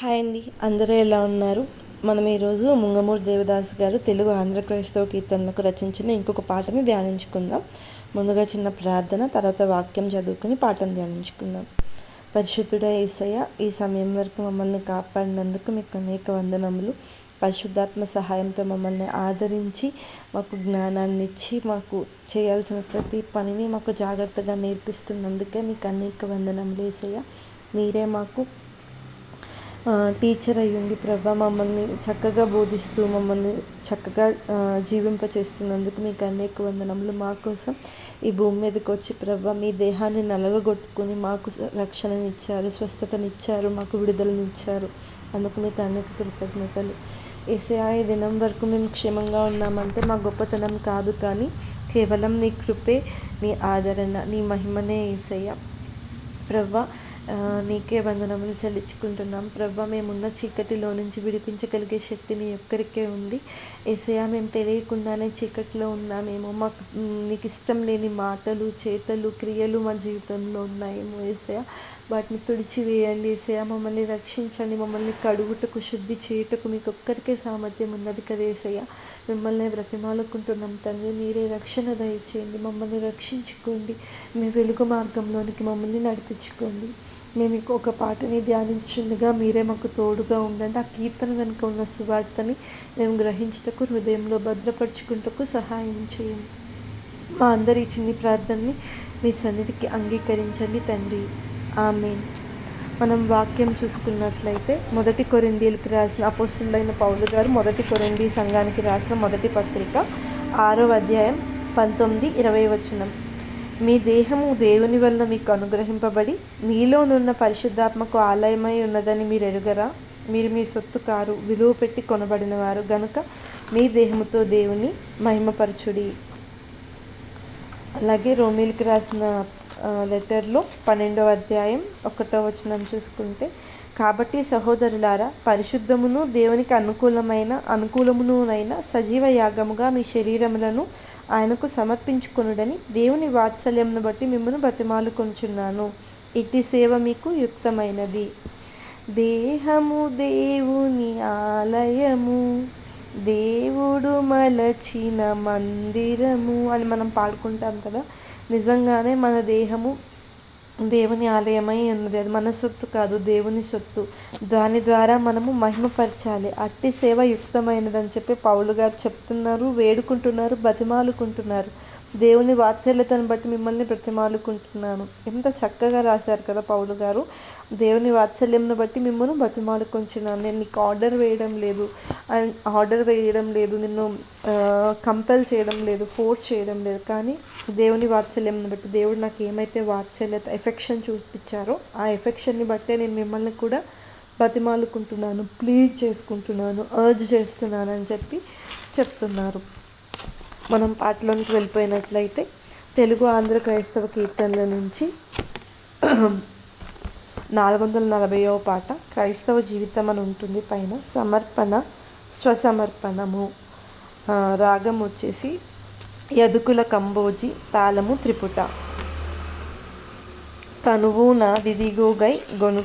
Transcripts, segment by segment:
Hi అండి. అందరూ ఎలా ఉన్నారు? మనం ఈరోజు ముంగమూరు దేవదాస్ గారు తెలుగు ఆంధ్ర క్రైస్తవ కీర్తనలకు రచించిన ఇంకొక పాటని ధ్యానించుకుందాం. ముందుగా చిన్న ప్రార్థన తర్వాత వాక్యం చదువుకుని పాటను ధ్యానించుకుందాం. పరిశుద్ధుడ ఏసయ్య ఈ సమయం వరకు మమ్మల్ని కాపాడినందుకు మీకు అనేక వందనములు. పరిశుద్ధాత్మ సహాయంతో మమ్మల్ని ఆదరించి మాకు జ్ఞానాన్ని ఇచ్చి మాకు చేయాల్సిన ప్రతి పనిని మాకు జాగ్రత్తగా నేర్పిస్తున్నందుకే మీకు అనేక వందనములు ఏసయ్య. మీరే మాకు టీచర్ అయ్యుండి ప్రభా మమ్మల్ని చక్కగా బోధిస్తూ మమ్మల్ని చక్కగా జీవింపచేస్తున్నందుకు మీకు అనేక వందనములు. మా కోసం ఈ భూమి మీదకి వచ్చి ప్రభా మీ దేహాన్ని నలగగొట్టుకుని మాకు రక్షణనిచ్చారు స్వస్థతనిచ్చారు మాకు విడుదలనిచ్చారు. అందుకు మీకు అనేక కృతజ్ఞతలు. ఏసయా ఈ దినం వరకు మేము క్షేమంగా ఉన్నామంటే మా గొప్పతనం కాదు కానీ కేవలం నీ కృపే నీ ఆదరణ నీ మహిమనే ఏసయ్య. ప్రభా నీకే వందనములు చెల్లించుకుంటున్నాం. ప్రభా మేమున్న చీకటిలో నుంచి విడిపించగలిగే శక్తి మీ ఒక్కరికే ఉంది. ఏసయా మేము తెలియకుండానే చీకటిలో ఉన్నామేమో. మాకు నీకు ఇష్టం లేని మాటలు చేతలు క్రియలు మా జీవితంలో ఉన్నాయేమో ఏసయా వాటిని తుడిచివేయండి ఏసయా మమ్మల్ని రక్షించండి. మమ్మల్ని కడుగుటకు శుద్ధి చేయుటకు మీకు ఒక్కరికే సామర్థ్యం ఉన్నది కదా ఏసయ్య. మిమ్మల్ని బ్రతిమాలుకుంటున్నాం తండ్రి. మీరే రక్షణ దయచేయండి. మమ్మల్ని రక్షించుకోండి. మీ వెలుగు మార్గంలోనికి మమ్మల్ని నడిపించుకోండి. మేము ఒక పాటని ధ్యానించుండగా మీరే మాకు తోడుగా ఉండండి. ఆ కీర్తన వెనుక ఉన్న సువార్తని మేము గ్రహించుటకు హృదయంలో భద్రపరుచుకుంటకు సహాయం చేయండి. మా అందరి చిన్ని ప్రార్థనని మీ సన్నిధికి అంగీకరించండి తండ్రి. ఆమె మనం వాక్యం చూసుకున్నట్లయితే మొదటి కొరిందీలకు రాసిన అపోస్తుడైన పౌలు గారు మొదటి కొరిందీ సంఘానికి రాసిన మొదటి పత్రిక ఆరో అధ్యాయం పంతొమ్మిది ఇరవై వచనం. మీ దేహము దేవుని వల్ల మీకు అనుగ్రహింపబడి మీలోనున్న పరిశుద్ధాత్మకు ఆలయమై ఉన్నదని మీరు ఎరుగరా? మీరు మీ సొత్తు కారు విలువ పెట్టి కొనబడిన వారు గనుక మీ దేహముతో దేవుని మహిమపరచుడి. అలాగే రోమిల్కి రాసిన లెటర్లో పన్నెండవ అధ్యాయం ఒకటో వచనం చూసుకుంటే కాబట్టి సహోదరులారా పరిశుద్ధమును దేవునికి అనుకూలమైన అనుకూలమునునైన సజీవ యాగముగా మీ శరీరములను ఆయనకు సమర్పించుకొనుడని దేవుని వాత్సల్యంను బట్టి మిమ్మల్ని బతిమాలుకొంచున్నాను ఇట్టి సేవ మీకు యుక్తమైనది. దేహము దేవుని ఆలయము దేవుడు మలచిన మందిరము అని మనం పాడుకుంటాం కదా. నిజంగానే మన దేహము దేవుని ఆలయమై ఉన్నది. అది మన సొత్తు కాదు దేవుని సొత్తు. దాని ద్వారా మనము మహిమపరచాలి. అట్టి సేవ యుక్తమైనదని చెప్పి పౌలు గారు చెప్తున్నారు వేడుకుంటున్నారు బతిమాలుకుంటున్నారు. దేవుని వాత్సల్యతను బట్టి మిమ్మల్ని బ్రతిమాలుకుంటున్నాను. ఎంత చక్కగా రాశారు కదా పౌలు గారు. దేవుని వాత్సల్యంను బట్టి మిమ్మల్ని బతిమాలుకుంటున్నాను నేను నీకు ఆర్డర్ వేయడం లేదు. అండ్ ఆర్డర్ వేయడం లేదు. నిన్ను కంపెల్ చేయడం లేదు. ఫోర్స్ చేయడం లేదు. కానీ దేవుని వాత్సల్యంను బట్టి దేవుడు నాకు ఏమైతే వాత్సల్యత ఎఫెక్షన్ చూపించారో ఆ ఎఫెక్షన్ని బట్టే నేను మిమ్మల్ని కూడా బతిమాలుకుంటున్నాను ప్లీడ్ చేసుకుంటున్నాను అర్జ్ చేస్తున్నాను అని చెప్పి చెప్తున్నారు. మనం పాటలోనికి వెళ్ళిపోయినట్లయితే తెలుగు ఆంధ్ర క్రైస్తవ కీర్తనల నుంచి నాలుగు వందల నలభైవ పాట క్రైస్తవ జీవితం అని ఉంటుంది. పైన సమర్పణ స్వసమర్పణము. రాగం వచ్చేసి యదుకుల కంబోజి తాళము త్రిపుట. తనువు నా దిదిగో గై గొను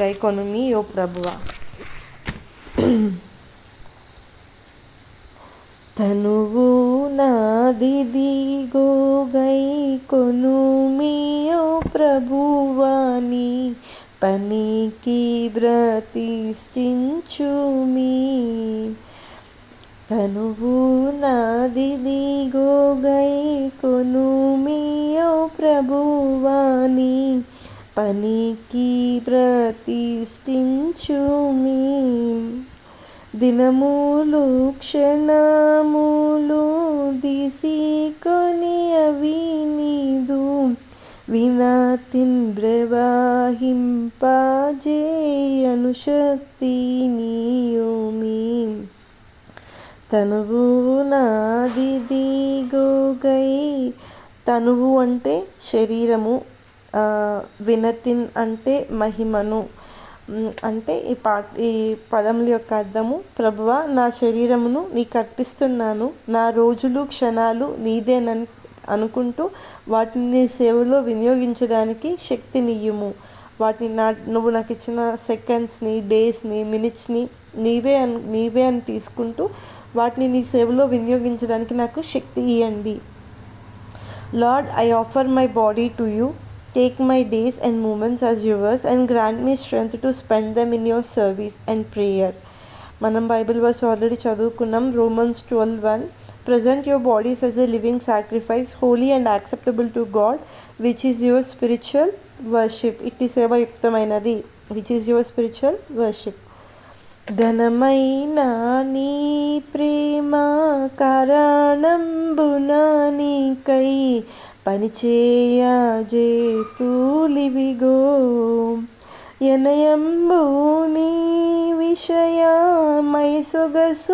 గై కొనుమి యో ప్రభువ. తనువు నాదిదిగో గై కొనుమియో ప్రభువాని పనికి బ్రతిష్ఠించుమి తనువు నాదిదిగో గై కొనుమియో ప్రభువాని పనికి ప్రతిష్ఠించుమి. దినములు క్షణములు దిసికొని అవి నీదు. వినాతిన్ ప్రవాహింపజేయను శక్తి నీయోమి తనువు నాది దిగోగై. తనువు అంటే శరీరము వినతిన్ అంటే మహిమను. అంటే ఈ పా ఈ పదముల యొక్క అర్థము ప్రభువ నా శరీరమును నీకు అర్పిస్తున్నాను నా రోజులు క్షణాలు నీదేనని అనుకుంటూ వాటిని సేవలో వినియోగించడానికి శక్తినియ్యుము వాటిని నా నువ్వు నాకు ఇచ్చిన సెకండ్స్ని డేస్ని మినిట్స్ని నీవే అని నీవే అని తీసుకుంటూ వాటిని నీ సేవలో వినియోగించడానికి నాకు శక్తి ఇవ్వండి Lord I offer my body to you. Take my days and moments as yours and grant me strength to spend them in your service and prayer మనం బైబిల్ వర్స్ ఆల్రెడీ చదువుకున్నాం Romans twelve one present your bodies as a living sacrifice holy and acceptable to God which is your spiritual worship ఇట్టి సేవాయుక్తమైనది which is your spiritual worship ఘనమైన నీ ప్రేమ కారణంబున నీకై పనిచేయ జేతులివిగో ఎనయంబు నీ విషయమై సొగసుగాజురుకు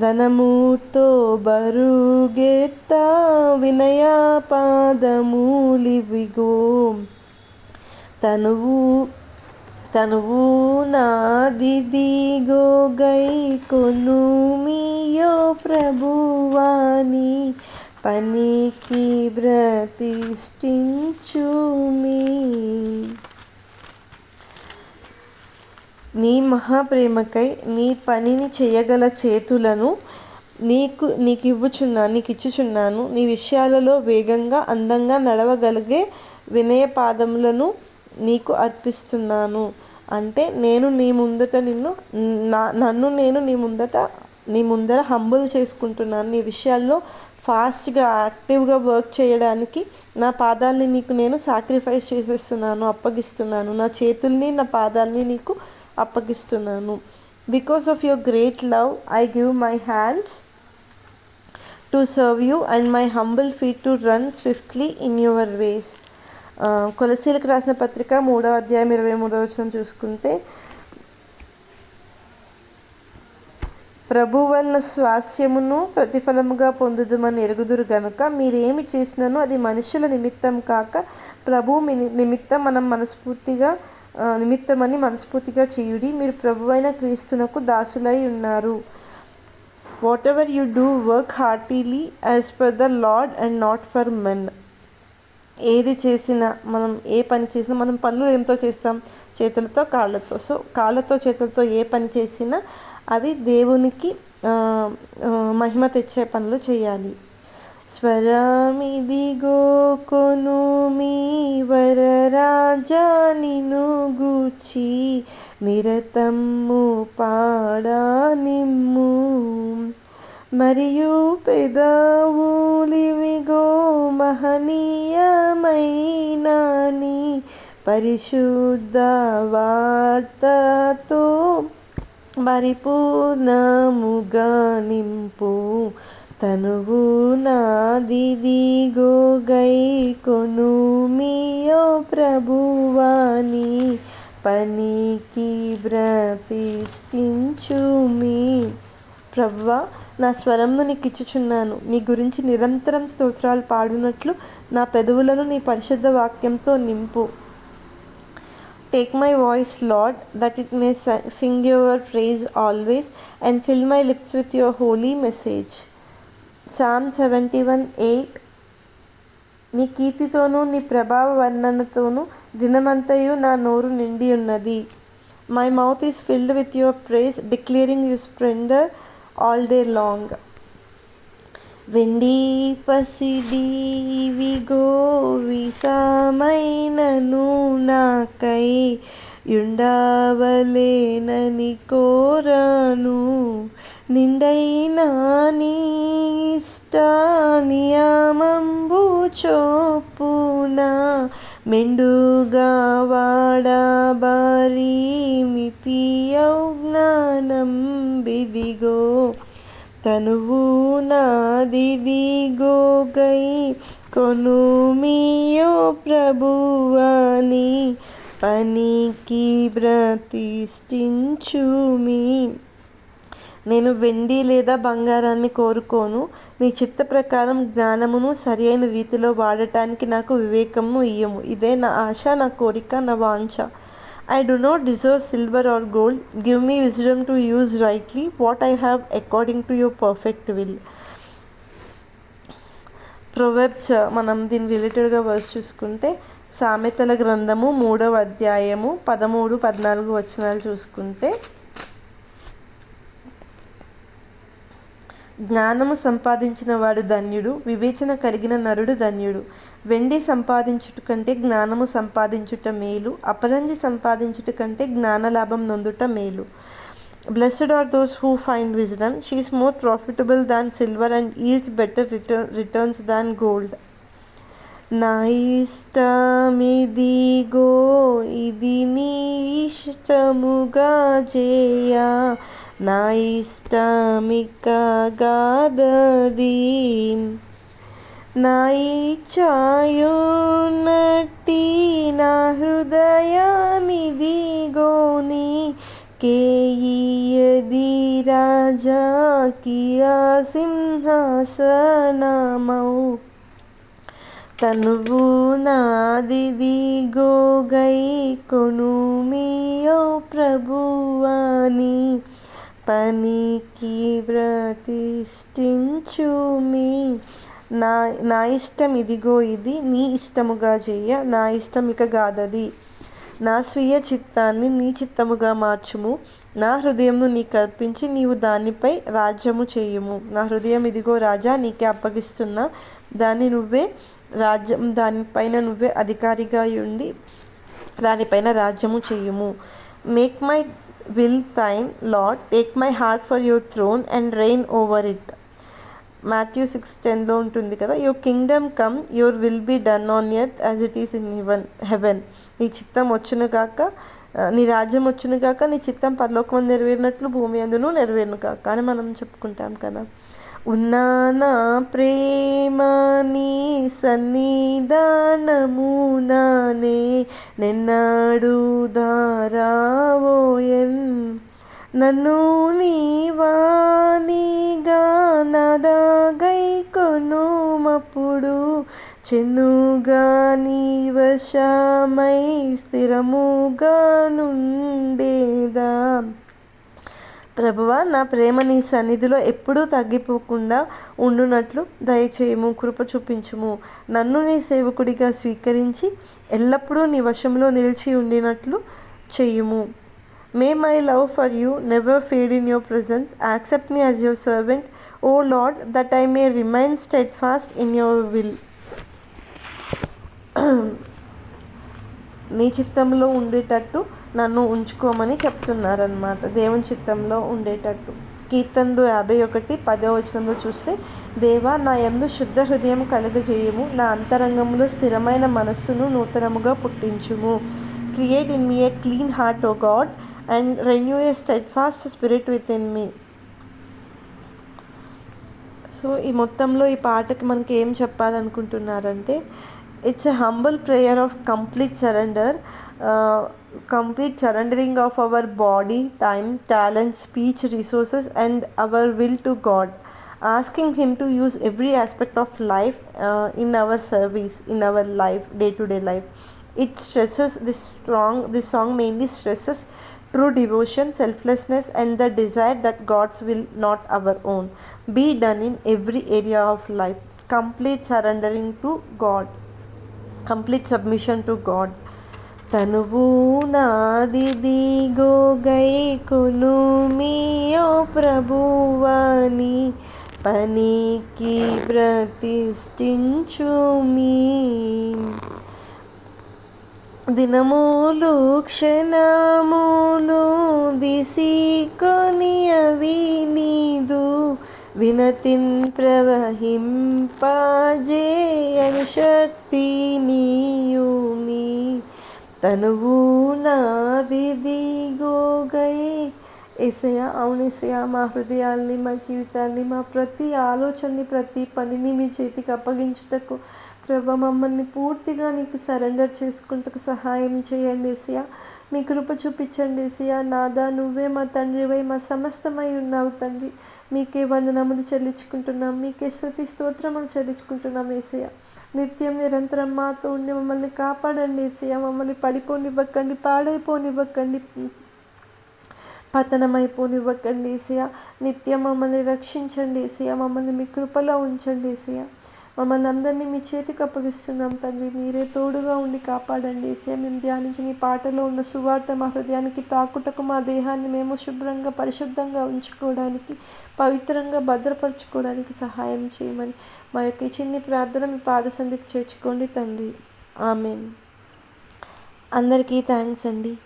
ఘనముతో బరుగెత్త వినయ పాదములివిగో తనువు తనువు నాదిదిగో గై కొను మీయో ప్రభువాని. పనికి బ్రతిష్ఠించుమి నీ మహాప్రేమకై నీ పనిని చేయగల చేతులను నీకు నీకు ఇవ్వుచున్నాను నీకు ఇచ్చుచున్నాను నీ విషయాలలో వేగంగా అందంగా నడవగలిగే వినయ పాదములను నీకు అర్పిస్తున్నాను. అంటే నేను నీ ముందట నిన్ను నా నన్ను నేను నీ ముందట నీ ముందర హంబుల్ చేసుకుంటున్నాను. నీ విషయాల్లో ఫాస్ట్గా యాక్టివ్గా వర్క్ చేయడానికి నా పాదాలని నీకు నేను సాక్రిఫైస్ చేసేస్తున్నాను అప్పగిస్తున్నాను. నా చేతుల్ని నా పాదాలని నీకు అప్పగిస్తున్నాను. Because of your great love I give my hands to serve you and my humble feet to run swiftly in your ways కొలసీలకు రాసిన పత్రిక మూడవ అధ్యాయం ఇరవై మూడవ వచనం చూసుకుంటే ప్రభు వలన స్వాస్యమును ప్రతిఫలముగా పొందుదుమని ఎరుగుదురు గనుక మీరేమి చేసినను అది మనుషుల నిమిత్తం కాక ప్రభు నిమిత్తం మనం మనస్ఫూర్తిగా నిమిత్తమని మనస్ఫూర్తిగా చేయుడి. మీరు ప్రభువైన క్రీస్తునకు దాసులై ఉన్నారు. Whatever you do work heartily as for the Lord and not for men ఏది చేసినా మనం ఏ పని చేసినా మనం పనులు ఏంతో చేస్తాం చేతులతో కాళ్ళతో. సో కాళ్ళతో చేతులతో ఏ పని చేసినా అవి దేవునికి మహిమ తెచ్చే పనులు చేయాలి. స్వరమిదిగో కొను మీ వరరాజా నిను గూచి నిరతమ్ము పాడా నిమ్ము. మరియు పెదవులివిగో మహనీయమైనని పరిశుద్ధ వార్తతో పరిపూర్ణముగా నింపు. తనువు నాదిదిగో గై కొను మీయో ప్రభువాని పనికి బ్రతిష్ఠించుమి ప్రవ్వ నా స్వరంను నీకు ఇచ్చుచున్నాను నీ గురించి నిరంతరం స్తోత్రాలు పాడినట్లు నా పెదవులను నీ పరిశుద్ధ వాక్యంతో నింపు. Take my voice Lord that it may sing your praise always and fill my lips with your holy message Psalm seventy one eight నీ కీర్తితోనూ నీ ప్రభావ వర్ణనతోనూ దినమంతయు నా నోరు నిండి ఉన్నది my mouth is filled with your praise declaring you splendour all day long వెండి పసిడి విగో విసమైనను నాకై యుండవలేనని కోరాను. నిండైన నీష్ట నియమంబు చొప్పున మెండుగా వాడబారీ మితి జ్ఞానం. బిదిగో తనువు నాదిదిగో గై కొను మీయో ప్రభువాని పనికి బ్రతిష్ఠించుమి నేను వెండి లేదా బంగారాన్ని కోరుకోను. మీ చిత్త ప్రకారం జ్ఞానమును సరియైన రీతిలో వాడటానికి నాకు వివేకము ఇయ్యము. ఇదే నా ఆశ నా కోరిక నా వాంఛ. I do not deserve silver or gold give me wisdom to use rightly what I have according to your perfect will Proverbs మనం దీని రిలేటెడ్గా వర్స్ చూసుకుంటే సామెతల గ్రంథము మూడవ అధ్యాయము పదమూడు పద్నాలుగు వచనాలు చూసుకుంటే జ్ఞానము సంపాదించిన వాడు ధన్యుడు వివేచన కలిగిన నరుడు ధన్యుడు. వెండి సంపాదించుట కంటే జ్ఞానము సంపాదించుట మేలు అపరంజి సంపాదించుట కంటే జ్ఞానలాభం నొందుట మేలు. Blessed are those who find wisdom she is more profitable than silver and is better return returns than gold నా ఇష్టమిదిగో ఇది నీ ఇష్టముగా చేయ నా ఇష్టమిక గాదది నా ఇచ్చాయున్నట్టి నా హృదయానిదిగోని కేయది రాజా కియా సింహాసనమౌ. తనువు నాదిదిగో గై కొనుమియో ప్రభువాని పనికి ప్రతిష్ఠించుమి. నా నా ఇష్టం ఇదిగో ఇది నీ ఇష్టముగా చెయ్య నా ఇష్టం ఇక గాదది. నా స్వీయ చిత్తాన్ని నీ చిత్తముగా మార్చుము. నా హృదయంను నీ కల్పించి నీవు దానిపై రాజ్యము చేయుము. నా హృదయం ఇదిగో రాజా నీకే అప్పగిస్తున్నా. దాన్ని నువ్వే రాజ్యం దానిపైన నువ్వే అధికారిగా ఉండి దానిపైన రాజ్యము చేయుము. Make my will thine Lord take my heart for your throne and reign over it Matthew six టెన్లో ఉంటుంది కదా your kingdom come your will be done on earth as it is in heaven heaven నీ చిత్తం వచ్చును కాక నీ రాజ్యం వచ్చును కాక నీ చిత్తం పరలోకం నెరవేరినట్లు భూమి అందును నెరవేరును కాక అని మనం చెప్పుకుంటాం కదా. ఉన్నా నా ప్రేమ నీ సన్నిధానమునానే నిన్నాడు దారావోయన్ నన్ను నీవానిగా నదగై కొనుమప్పుడు చెన్నుగా నీవశమై స్థిరముగా నుండేదా? ప్రభువ నా ప్రేమ నీ సన్నిధిలో ఎప్పుడూ తగ్గిపోకుండా ఉండునట్లు దయచేయము కృప చూపించుము. నన్ను నీ సేవకుడిగా స్వీకరించి ఎల్లప్పుడూ నీ వశంలో నిలిచి ఉండినట్లు చేయుము. May my love for you never fade in your presence accept me as your servant O Lord that I may remain steadfast in your will నీ చిత్తంలో ఉండేటట్టు నన్ను ఉంచుకోమని చెప్తున్నారనమాట దేవుని చిత్తంలో ఉండేటట్టు. కీర్తనలు యాభై ఒకటి పదో వచనంలో చూస్తే దేవా నా ఎందు శుద్ధ హృదయం కలుగజేయము. నా అంతరంగంలో స్థిరమైన మనస్సును నూతనముగా పుట్టించుము. Create in me a clean heart O God and renew a steadfast spirit within me so ఈ మొత్తంలో ఈ పాటకి మనకి ఏం చెప్పాలనుకుంటున్నారంటే it's a humble prayer of complete surrender complete surrendering of our body time talent speech resources and our will to God asking him to use every aspect of life in our service in our life day to day life it stresses this strong this song mainly stresses true devotion selflessness and the desire that god's will not our own be done in every area of life complete surrendering to god complete submission to god తనువు నాదిదిగో గై కొను మీయో ప్రభువాని పనికి ప్రతిష్ఠించు మీ దినములు క్షణములు దిసి అవి నీదు. వినతిన్ ప్రవహింపజేయను శక్తి నీయుమి తనువు నాదిదిగోగై దిగో అవును ఏసయ మా హృదయాల్ని మా జీవితాల్ని మా ప్రతి ఆలోచనని ప్రతి పనిని మీ చేతికి అప్పగించుటకు ప్రభ మమ్మల్ని పూర్తిగా నీకు సరెండర్ చేసుకుంటకు సహాయం చేయండి సియా మీ కృప చూపించండి సియా నాదా నువ్వే మా తండ్రివై మా సమస్తమై ఉన్నావు తండ్రి. మీకే వందనములు చెల్లించుకుంటున్నాం. మీకే స్థుతి స్తోత్రములు చెల్లించుకుంటున్నాం ఏసయ నిత్యం నిరంతరం మాతో ఉండి మమ్మల్ని కాపాడండి ఏసయ మమ్మల్ని పడిపోనివ్వకండి పాడైపోనివ్వకండి. పతనమైపోనివ్వకండి ఏసయ నిత్యం మమ్మల్ని రక్షించండి ఏసయ మమ్మల్ని మీ కృపలో ఉంచండి ఏసయ మమ్మల్ని అందరినీ మీ చేతికి అప్పగిస్తున్నాం తండ్రి. మీరే తోడుగా ఉండి కాపాడండి. ఏసే మేము ధ్యానించిన ఈ పాటలో ఉన్న సువార్త మా హృదయానికి తాకుటకు మా దేహాన్ని మేము శుభ్రంగా పరిశుద్ధంగా ఉంచుకోవడానికి పవిత్రంగా భద్రపరచుకోవడానికి సహాయం చేయమని మా యొక్క చిన్ని ప్రార్థన మీ పాదసంధికి చేర్చుకోండి తండ్రి. ఆమెన్. అందరికీ థ్యాంక్స్ అండి.